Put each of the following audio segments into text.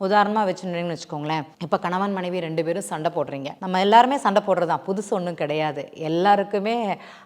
உதாரணமாக வச்சுருந்தீங்கன்னு வச்சுக்கோங்களேன். இப்போ கணவன் மனைவி ரெண்டு பேரும் சண்டை போடுறீங்க. நம்ம எல்லாருமே சண்டை போடுறது தான் புதுசு ஒன்றும் கிடையாது. எல்லாருக்குமே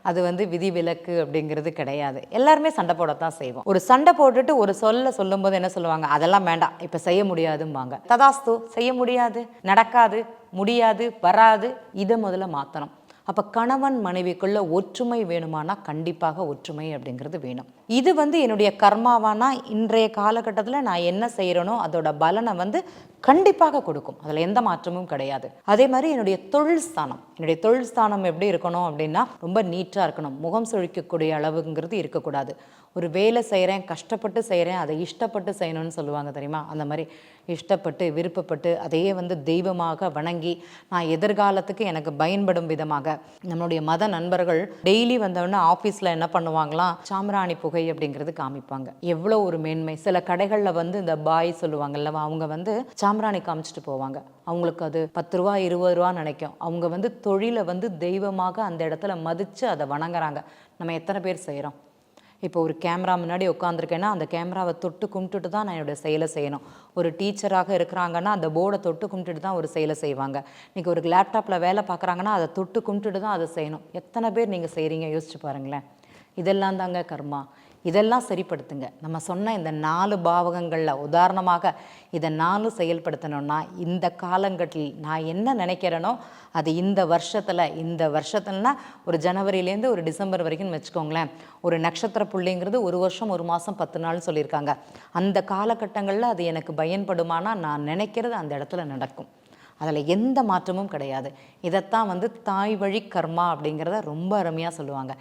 அது வந்து விதி விலக்கு அப்படிங்கிறது கிடையாது. எல்லாருமே சண்டை போடத்தான் செய்வோம். ஒரு சண்டை போட்டுட்டு ஒரு சொல்ல சொல்லும்போது என்ன சொல்லுவாங்க? அதெல்லாம் வேண்டாம். இப்போ செய்ய முடியாதும்பாங்க. ததாஸ்து செய்ய முடியாது நடக்காது முடியாது வராது இதை முதல்ல மாற்றணும் அப்போ கணவன் மனைவிக்குள்ள ஒற்றுமை வேணுமானா கண்டிப்பாக ஒற்றுமை அப்படிங்கிறது வேணும். இது வந்து என்னுடைய கர்மாவானா இன்றைய காலகட்டத்தில் நான் என்ன செய்கிறேனோ அதோட பலனை வந்து கண்டிப்பாக கொடுக்கும். அதில் எந்த மாற்றமும் கிடையாது. அதே மாதிரி என்னுடைய தொழில் ஸ்தானம். என்னுடைய தொழில் ஸ்தானம் எப்படி இருக்கணும் அப்படின்னா ரொம்ப நீட்டாக இருக்கணும். முகம் சுழிக்கக்கூடிய அளவுங்கிறது இருக்கக்கூடாது. ஒரு வேலை செய்கிறேன் கஷ்டப்பட்டு செய்கிறேன் அதை இஷ்டப்பட்டு செய்யணும்னு சொல்லுவாங்க தெரியுமா? அந்த மாதிரி இஷ்டப்பட்டு விருப்பப்பட்டு அதையே வந்து தெய்வமாக வணங்கி நான் எதிர்காலத்துக்கு எனக்கு பயன்படும் விதமாக நம்மளுடைய மத நண்பர்கள் டெய்லி வந்தவொடனே ஆஃபீஸில் என்ன பண்ணுவாங்களாம் சாம்பிராணி புகை அப்படிங்கிறது காமிப்பாங்க. எவ்வளோ ஒரு மேன்மை. சில கடைகளில் வந்து இந்த பாய் சொல்லுவாங்கல்ல அவங்க வந்து சாம்ராணி காமிச்சிட்டு போவாங்க. அவங்களுக்கு அது பத்து ரூபா இருபது ரூபா நினைக்கும். அவங்க வந்து தொழிலை வந்து தெய்வமாக அந்த இடத்துல மதித்து அதை வணங்குறாங்க. நம்ம எத்தனை பேர் செய்கிறோம் இப்போ ஒரு கேமரா முன்னாடி உட்காந்துருக்கேன்னா அந்த கேமராவை தொட்டு கும்பிட்டுட்டு தான் நான் என்னுடைய செயலை செய்யணும். ஒரு டீச்சராக இருக்கிறாங்கன்னா அந்த போர்டை தொட்டு கும்பிட்டுட்டு தான் ஒரு செயலை செய்வாங்க. இன்றைக்கி ஒரு லேப்டாப்பில் வேலை பார்க்குறாங்கன்னா அதை தொட்டு கும்பிட்டுட்டு தான் அதை செய்யணும். எத்தனை பேர் நீங்கள் செய்கிறீங்க யோசிச்சு பாருங்களேன். இதெல்லாம் தாங்க கர்மா. இதெல்லாம் சரிப்படுத்துங்க. நம்ம சொன்ன இந்த நாலு பாவகங்களில் உதாரணமாக இதை நாலு செயல்படுத்தணும்னா இந்த காலங்கட்டில் நான் என்ன நினைக்கிறேனோ அது இந்த வருஷத்தில் இந்த வருஷத்துலனா ஒரு ஜனவரியிலேருந்து ஒரு டிசம்பர் வரைக்கும் வச்சுக்கோங்களேன். ஒரு நட்சத்திர புள்ளிங்கிறது ஒரு வருஷம் ஒரு மாதம் பத்து நாள் சொல்லியிருக்காங்க. அந்த காலகட்டங்களில் அது எனக்கு பயன்படுமானா நான் நினைக்கிறது அந்த இடத்துல நடக்கும். அதில் எந்த மாற்றமும் கிடையாது. இதைத்தான் வந்து தாய் வழி கர்மா அப்படிங்கிறத ரொம்ப அருமையாக சொல்லுவாங்க.